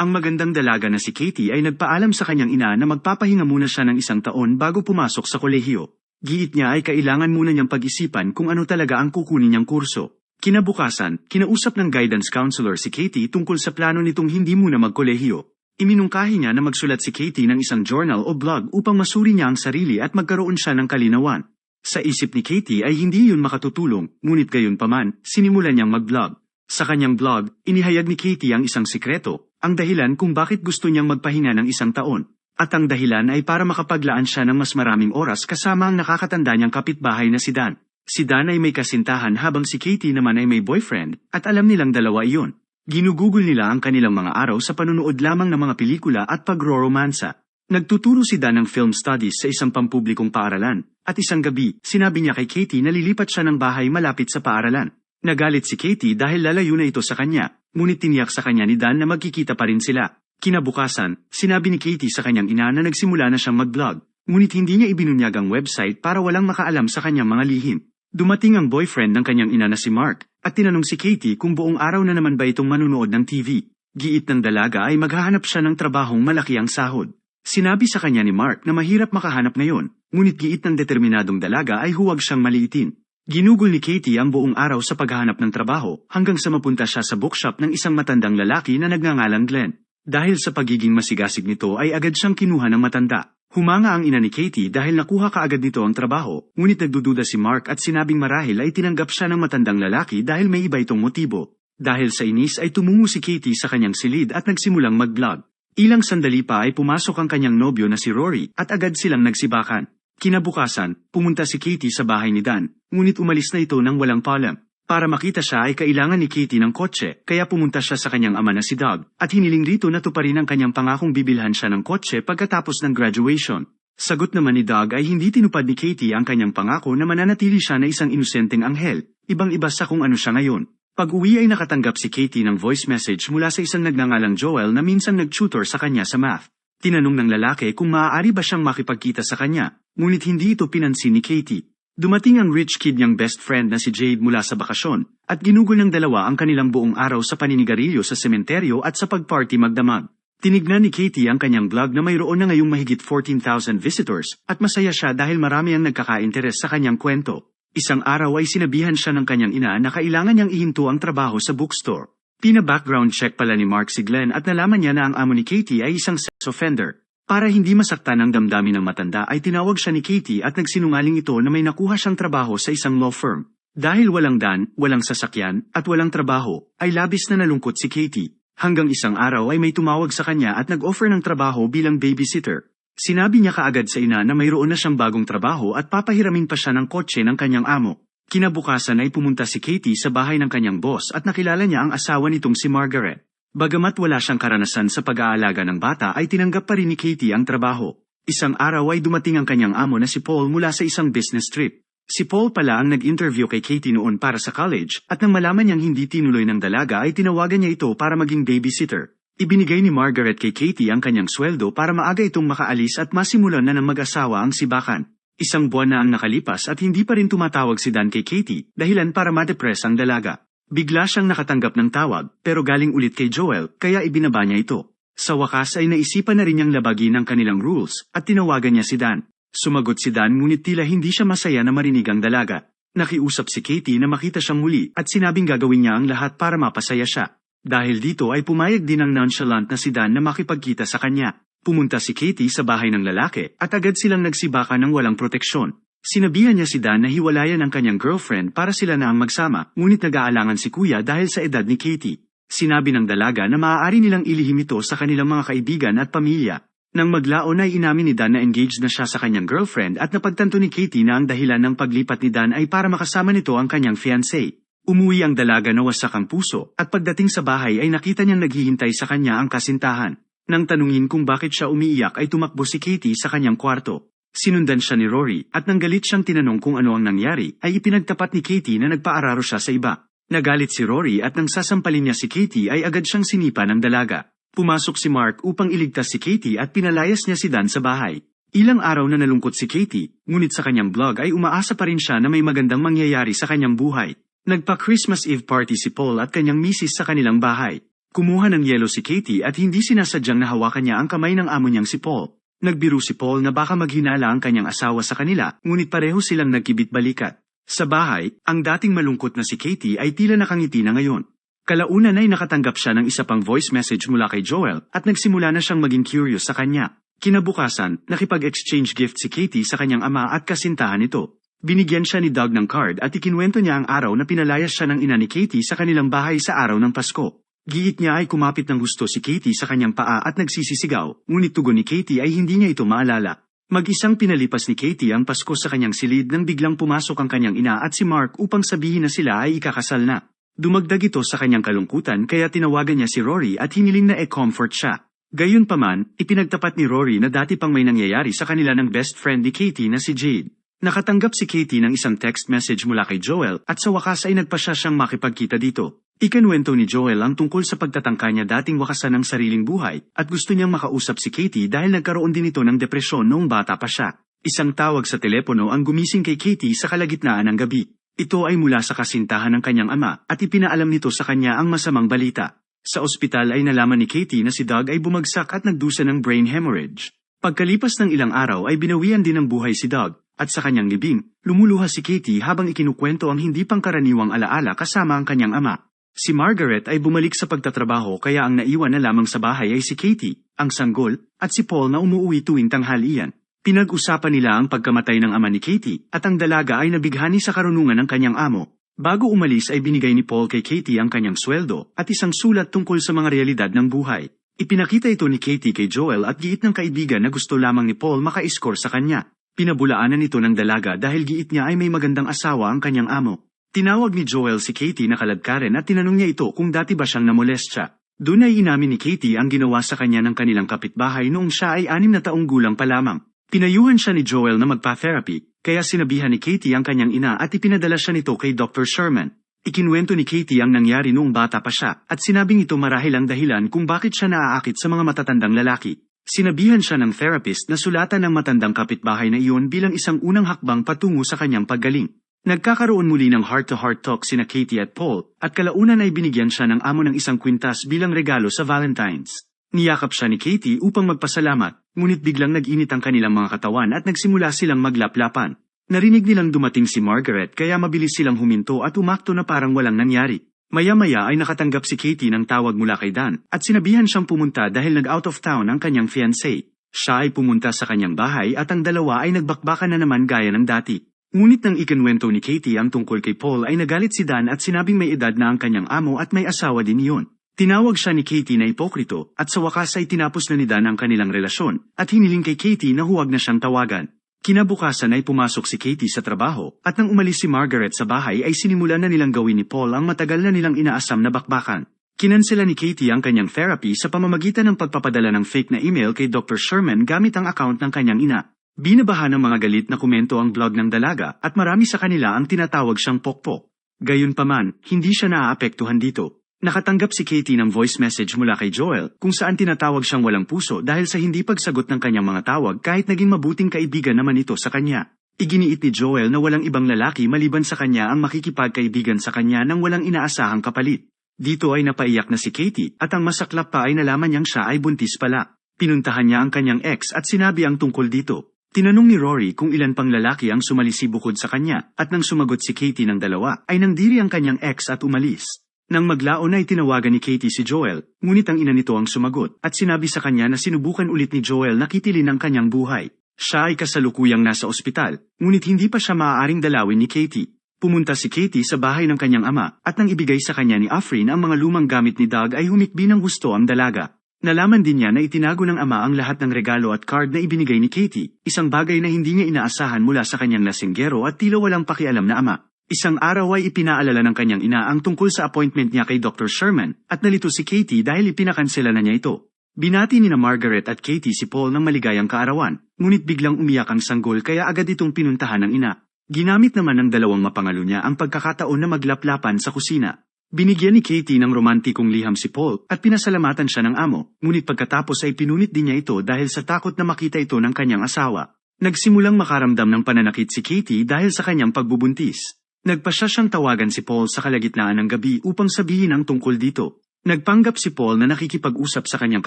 Ang magandang dalaga na si Katie ay nagpaalam sa kanyang ina na magpapahinga muna siya ng isang taon bago pumasok sa kolehiyo. Giit niya ay kailangan muna niyang pag-isipan kung ano talaga ang kukunin niyang kurso. Kinabukasan, kinausap ng guidance counselor si Katie tungkol sa plano nitong hindi muna magkolehiyo. Iminungkahi niya na magsulat si Katie ng isang journal o blog upang masuri niya ang sarili at magkaroon siya ng kalinawan. Sa isip ni Katie ay hindi yun makatutulong, ngunit gayon paman, sinimulan niyang mag-blog. Sa kanyang blog, inihayag ni Katie ang isang sikreto, ang dahilan kung bakit gusto niyang magpahinga ng isang taon. At ang dahilan ay para makapaglaan siya ng mas maraming oras kasama ang nakakatanda niyang kapitbahay na si Dan. Si Dan ay may kasintahan habang si Katie naman ay may boyfriend, at alam nilang dalawa iyon. Ginugugol nila ang kanilang mga araw sa panunood lamang ng mga pelikula at pagro-romansa. Nagtuturo si Dan ng film studies sa isang pampublikong paaralan, at isang gabi, sinabi niya kay Katie na lilipat siya ng bahay malapit sa paaralan. Nagalit si Katie dahil lalayo na ito sa kanya, ngunit tiniyak sa kanya ni Dan na magkikita pa rin sila. Kinabukasan, sinabi ni Katie sa kanyang ina na nagsimula na siyang mag-vlog, ngunit hindi niya ibinunyag ang website para walang makaalam sa kanyang mga lihim. Dumating ang boyfriend ng kanyang ina na si Mark, at tinanong si Katie kung buong araw na naman ba itong manunood ng TV. Giit ng dalaga ay maghahanap siya ng trabahong malaki ang sahod. Sinabi sa kanya ni Mark na mahirap makahanap ngayon, ngunit giit ng determinadong dalaga ay huwag siyang maliitin. Ginugol ni Katie ang buong araw sa paghahanap ng trabaho hanggang sa mapunta siya sa bookshop ng isang matandang lalaki na nagngangalang Glenn. Dahil sa pagiging masigasig nito ay agad siyang kinuha ng matanda. Humanga ang ina ni Katie dahil nakuha kaagad nito ang trabaho, ngunit nagdududa si Mark at sinabing marahil ay tinanggap siya ng matandang lalaki dahil may iba itong motibo. Dahil sa inis ay tumungo si Katie sa kanyang silid at nagsimulang mag-vlog. Ilang sandali pa ay pumasok ang kanyang nobyo na si Rory at agad silang nagsibakan. Kinabukasan, pumunta si Katie sa bahay ni Dan, ngunit umalis na ito nang walang paalam. Para makita siya ay kailangan ni Katie ng kotse, kaya pumunta siya sa kanyang ama na si Doug, at hiniling rito na tuparin ang kanyang pangakong bibilhan siya ng kotse pagkatapos ng graduation. Sagot naman ni Doug ay hindi tinupad ni Katie ang kanyang pangako na mananatili siya na isang inosenteng anghel, ibang-iba sa kung ano siya ngayon. Pag-uwi ay nakatanggap si Katie ng voice message mula sa isang nagngangalang Joel na minsan nag-tutor sa kanya sa math. Tinanong ng lalaki kung maaari ba siyang makipagkita sa kanya, ngunit hindi ito pinansin ni Katie. Dumating ang rich kid niyang best friend na si Jade mula sa bakasyon, at ginugol ng dalawa ang kanilang buong araw sa paninigarilyo sa sementeryo at sa pagparty magdamag. Tinignan ni Katie ang kanyang vlog na mayroon na ngayong mahigit 14,000 visitors, at masaya siya dahil marami ang nagkaka-interes sa kanyang kwento. Isang araw ay sinabihan siya ng kanyang ina na kailangan niyang ihinto ang trabaho sa bookstore. Pina-background check pala ni Mark si Glenn at nalaman niya na ang amo ni Katie ay isang offender. Para hindi masaktan ang damdamin ng matanda ay tinawag siya ni Katie at nagsinungaling ito na may nakuha siyang trabaho sa isang law firm. Dahil walang dan, walang sasakyan, at walang trabaho, ay labis na nalungkot si Katie. Hanggang isang araw ay may tumawag sa kanya at nag-offer ng trabaho bilang babysitter. Sinabi niya kaagad sa ina na mayroon na siyang bagong trabaho at papahiramin pa siya ng kotse ng kanyang amo. Kinabukasan ay pumunta si Katie sa bahay ng kanyang boss at nakilala niya ang asawa nitong si Margaret. Bagamat wala siyang karanasan sa pag-aalaga ng bata ay tinanggap pa rin ni Katie ang trabaho. Isang araw ay dumating ang kanyang amo na si Paul mula sa isang business trip. Si Paul pala ang nag-interview kay Katie noon para sa college at nang malaman niyang hindi tinuloy ng dalaga ay tinawagan niya ito para maging babysitter. Ibinigay ni Margaret kay Katie ang kanyang sweldo para maaga itong makaalis at masimulan na ng mag-asawa ang sibakan. Isang buwan na ang nakalipas at hindi pa rin tumatawag si Dan kay Katie dahilan para ma-depress ang dalaga. Bigla siyang nakatanggap ng tawag, pero galing ulit kay Joel, kaya ibinaba niya ito. Sa wakas ay naisipan na rin niyang labagin ang kanilang rules, at tinawagan niya si Dan. Sumagot si Dan ngunit tila hindi siya masaya na marinig ang dalaga. Nakiusap si Katie na makita siyang muli at sinabing gagawin niya ang lahat para mapasaya siya. Dahil dito ay pumayag din ang nonchalant na si Dan na makipagkita sa kanya. Pumunta si Katie sa bahay ng lalaki at agad silang nagsibaka ng walang proteksyon. Sinabihan niya si Dan na hiwalayan ang kanyang girlfriend para sila na ang magsama, ngunit nag-aalangan si kuya dahil sa edad ni Katie. Sinabi ng dalaga na maaari nilang ilihim ito sa kanilang mga kaibigan at pamilya. Nang maglaon ay inamin ni Dan na engaged na siya sa kanyang girlfriend at napagtanto ni Katie na ang dahilan ng paglipat ni Dan ay para makasama nito ang kanyang fiancé. Umuwi ang dalaga na wasak ang puso at pagdating sa bahay ay nakita niyang naghihintay sa kanya ang kasintahan. Nang tanungin kung bakit siya umiiyak ay tumakbo si Katie sa kanyang kwarto. Sinundan siya ni Rory at nang galit siyang tinanong kung ano ang nangyari ay ipinagtapat ni Katie na nagpaararo siya sa iba. Nagalit si Rory at nang sasampalin niya si Katie ay agad siyang sinipa ng dalaga. Pumasok si Mark upang iligtas si Katie at pinalayas niya si Dan sa bahay. Ilang araw na nalungkot si Katie, ngunit sa kanyang blog ay umaasa pa rin siya na may magandang mangyayari sa kanyang buhay. Nagpa-Christmas Eve party si Paul at kanyang misis sa kanilang bahay. Kumuha ng yelo si Katie at hindi sinasadyang nahawakan niya ang kamay ng amo niyang si Paul. Nagbiro si Paul na baka maghinala ang kanyang asawa sa kanila, ngunit pareho silang nagkibit balikat. Sa bahay, ang dating malungkot na si Katie ay tila nakangiti na ngayon. Kalaunan ay nakatanggap siya ng isa pang voice message mula kay Joel at nagsimula na siyang maging curious sa kanya. Kinabukasan, nakipag-exchange gift si Katie sa kanyang ama at kasintahan nito. Binigyan siya ni Doug ng card at ikinwento niya ang araw na pinalayas siya ng ina ni Katie sa kanilang bahay sa araw ng Pasko. Giit niya ay kumapit ng gusto si Katie sa kanyang paa at nagsisisigaw, ngunit tugon ni Katie ay hindi niya ito maalala. Mag-isang pinalipas ni Katie ang Pasko sa kanyang silid nang biglang pumasok ang kanyang ina at si Mark upang sabihin na sila ay ikakasal na. Dumagdag ito sa kanyang kalungkutan kaya tinawagan niya si Rory at hiniling na e-comfort siya. Gayunpaman, ipinagtapat ni Rory na dati pang may nangyayari sa kanila ng best friend ni Katie na si Jade. Nakatanggap si Katie ng isang text message mula kay Joel at sa wakas ay nagpa siya siyang makipagkita dito. Ikanwento ni Joel ang tungkol sa pagtatangka niya dating wakasan ng sariling buhay at gusto niyang makausap si Katie dahil nagkaroon din ito ng depresyon noong bata pa siya. Isang tawag sa telepono ang gumising kay Katie sa kalagitnaan ng gabi. Ito ay mula sa kasintahan ng kanyang ama at ipinaalam nito sa kanya ang masamang balita. Sa ospital ay nalaman ni Katie na si Doug ay bumagsak at nagdusa ng brain hemorrhage. Pagkalipas ng ilang araw ay binawian din ng buhay si Doug, at sa kanyang libing, lumuluha si Katie habang ikinukwento ang hindi pangkaraniwang alaala kasama ang kanyang ama. Si Margaret ay bumalik sa pagtatrabaho kaya ang naiwan na lamang sa bahay ay si Katie, ang sanggol, at si Paul na umuwi tuwing tanghalian. Pinag-usapan nila ang pagkamatay ng ama ni Katie at ang dalaga ay nabighani sa karunungan ng kanyang amo. Bago umalis ay binigay ni Paul kay Katie ang kanyang sweldo at isang sulat tungkol sa mga realidad ng buhay. Ipinakita ito ni Katie kay Joel at giit ng kaibigan na gusto lamang ni Paul maka-score sa kanya. Pinabulaanan ito ng dalaga dahil giit niya ay may magandang asawa ang kanyang amo. Tinawag ni Joel si Katie na kaladkaren at tinanong niya ito kung dati ba siyang namolestya. Doon ay inamin ni Katie ang ginawa sa kanya ng kanilang kapitbahay noong siya ay anim na taong gulang pa lamang. Pinayuhan siya ni Joel na magpa-therapy kaya sinabihan ni Katie ang kanyang ina at ipinadala siya nito kay Dr. Sherman. Ikinwento ni Katie ang nangyari noong bata pa siya at sinabing ito marahil ang dahilan kung bakit siya naaakit sa mga matatandang lalaki. Sinabihan siya ng therapist na sulatan ng matandang kapitbahay na iyon bilang isang unang hakbang patungo sa kanyang paggaling. Nagkakaroon muli ng heart-to-heart talk sina Katie at Paul at kalaunan ay binigyan siya ng amo ng isang kwintas bilang regalo sa Valentine's. Niyakap siya ni Katie upang magpasalamat, ngunit biglang nag-init ang kanilang mga katawan at nagsimula silang maglaplapan. Narinig nilang dumating si Margaret kaya mabilis silang huminto at umakto na parang walang nangyari. Maya-maya ay nakatanggap si Katie ng tawag mula kay Dan at sinabihan siyang pumunta dahil nag-out of town ang kanyang fiancé. Siya ay pumunta sa kanyang bahay at ang dalawa ay nagbakbakan na naman gaya ng dati. Ngunit nang ikinwento ni Katie ang tungkol kay Paul ay nagalit si Dan at sinabing may edad na ang kanyang amo at may asawa din iyon. Tinawag siya ni Katie na ipokrito at sa wakas ay tinapos na ni Dan ang kanilang relasyon at hiniling kay Katie na huwag na siyang tawagan. Kinabukasan ay pumasok si Katie sa trabaho at nang umalis si Margaret sa bahay ay sinimulan na nilang gawin ni Paul ang matagal na nilang inaasam na bakbakan. Kinansela ni Katie ang kanyang therapy sa pamamagitan ng pagpapadala ng fake na email kay Dr. Sherman gamit ang account ng kanyang ina. Binabaha ng mga galit na komento ang blog ng dalaga at marami sa kanila ang tinatawag siyang pokpok. Gayunpaman, hindi siya naaapektuhan dito. Nakatanggap si Katie ng voice message mula kay Joel kung saan tinatawag siyang walang puso dahil sa hindi pagsagot ng kanyang mga tawag kahit naging mabuting kaibigan naman ito sa kanya. Iginiit ni Joel na walang ibang lalaki maliban sa kanya ang makikipagkaibigan sa kanya nang walang inaasahang kapalit. Dito ay napaiyak na si Katie at ang masaklap pa ay nalaman niyang siya ay buntis pala. Pinuntahan niya ang kanyang ex at sinabi ang tungkol dito. Tinanong ni Rory kung ilan pang lalaki ang sumalisi bukod sa kanya at nang sumagot si Katie ng dalawa ay nangdiri ang kanyang ex at umalis. Nang maglaon ay tinawagan ni Katie si Joel, ngunit ang ina nito ang sumagot at sinabi sa kanya na sinubukan ulit ni Joel na kitilin ang kanyang buhay. Siya ay kasalukuyang nasa ospital, ngunit hindi pa siya maaaring dalawin ni Katie. Pumunta si Katie sa bahay ng kanyang ama at nang ibigay sa kanya ni Afrin ang mga lumang gamit ni Doug ay humikbi ng gusto ang dalaga. Nalaman din niya na itinago ng ama ang lahat ng regalo at card na ibinigay ni Katie, isang bagay na hindi niya inaasahan mula sa kanyang lasinggero at tila walang pakialam na ama. Isang araw ay ipinaalala ng kanyang ina ang tungkol sa appointment niya kay Dr. Sherman at nalito si Katie dahil ipinakansela na niya ito. Binati ni na Margaret at Katie si Paul ng maligayang kaarawan, ngunit biglang umiyak ang sanggol kaya agad itong pinuntahan ng ina. Ginamit naman ng dalawang mapangalo niya ang pagkakataon na maglaplapan sa kusina. Binigyan ni Katie ng romantikong liham si Paul at pinasalamatan siya ng amo, ngunit pagkatapos ay pinunit din niya ito dahil sa takot na makita ito ng kanyang asawa. Nagsimulang makaramdam ng pananakit si Katie dahil sa kanyang pagbubuntis. Nagpasya siyang tawagan si Paul sa kalagitnaan ng gabi upang sabihin ang tungkol dito. Nagpanggap si Paul na nakikipag-usap sa kanyang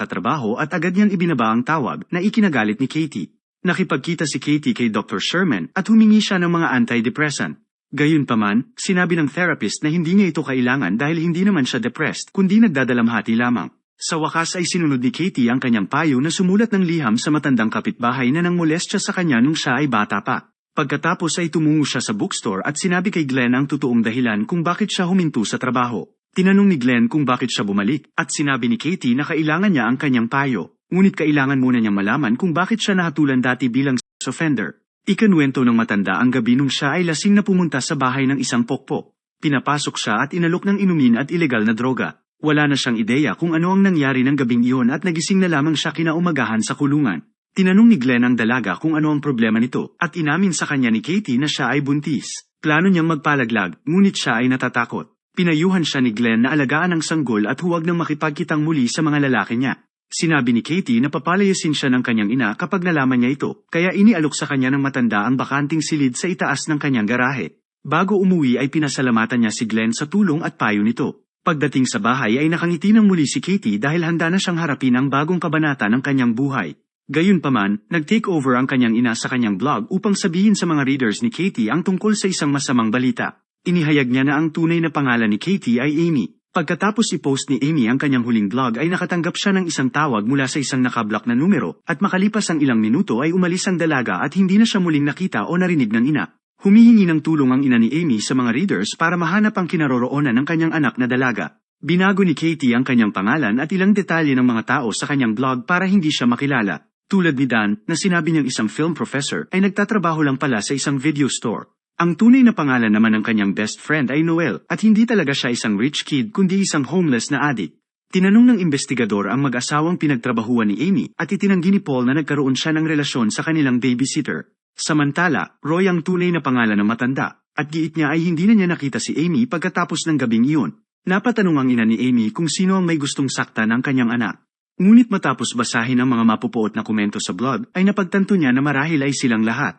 katrabaho at agad niyang ibinaba ang tawag na ikinagalit ni Katie. Nakipagkita si Katie kay Dr. Sherman at humingi siya ng mga antidepressant. Gayunpaman, sinabi ng therapist na hindi niya ito kailangan dahil hindi naman siya depressed kundi nagdadalamhati lamang. Sa wakas ay sinunod ni Katie ang kanyang payo na sumulat ng liham sa matandang kapitbahay na nang molestya sa kanya nung siya ay bata pa. Pagkatapos ay tumungo siya sa bookstore at sinabi kay Glenn ang totoong dahilan kung bakit siya huminto sa trabaho. Tinanong ni Glenn kung bakit siya bumalik at sinabi ni Katie na kailangan niya ang kanyang payo. Ngunit kailangan muna niyang malaman kung bakit siya nahatulan dati bilang offender. Ikanwento ng matanda ang gabi nung siya ay lasing na pumunta sa bahay ng isang pokpok. Pinapasok siya at inalok ng inumin at ilegal na droga. Wala na siyang ideya kung ano ang nangyari ng gabing iyon at nagising na lamang siya kinaumagahan sa kulungan. Tinanong ni Glenn ang dalaga kung ano ang problema nito at inamin sa kanya ni Katie na siya ay buntis. Plano niyang magpalaglag, ngunit siya ay natatakot. Pinayuhan siya ni Glenn na alagaan ang sanggol at huwag nang makipagkitang muli sa mga lalaki niya. Sinabi ni Katie na papalayasin siya ng kanyang ina kapag nalaman niya ito, kaya inialok sa kanya ng matanda ang bakanting silid sa itaas ng kanyang garahe. Bago umuwi ay pinasalamatan niya si Glenn sa tulong at payo nito. Pagdating sa bahay ay nakangiti ng muli si Katie dahil handa na siyang harapin ang bagong kabanata ng kanyang buhay. Gayunpaman, nag-take over ang kanyang ina sa kanyang blog upang sabihin sa mga readers ni Katie ang tungkol sa isang masamang balita. Inihayag niya na ang tunay na pangalan ni Katie ay Amy. Pagkatapos i-post ni Amy ang kanyang huling blog ay nakatanggap siya ng isang tawag mula sa isang nakablock na numero at makalipas ang ilang minuto ay umalis ang dalaga at hindi na siya muling nakita o narinig ng ina. Humihingi ng tulong ang ina ni Amy sa mga readers para mahanap ang kinaroroonan ng kanyang anak na dalaga. Binago ni Katie ang kanyang pangalan at ilang detalye ng mga tao sa kanyang blog para hindi siya makilala. Tulad ni Dan, na sinabi niyang isang film professor ay nagtatrabaho lang pala sa isang video store. Ang tunay na pangalan naman ng kanyang best friend ay Noel at hindi talaga siya isang rich kid kundi isang homeless na addict. Tinanong ng investigador ang mag-asawang pinagtrabahuan ni Amy at itinanggi ni Paul na nagkaroon siya ng relasyon sa kanilang babysitter. Samantala, Roy ang tunay na pangalan ng matanda at giit niya ay hindi na niya nakita si Amy pagkatapos ng gabing iyon. Napatanong ang ina ni Amy kung sino ang may gustong sakta ng kanyang anak. Ngunit matapos basahin ang mga mapupuot na komento sa blog, ay napagtanto niya na marahil ay silang lahat.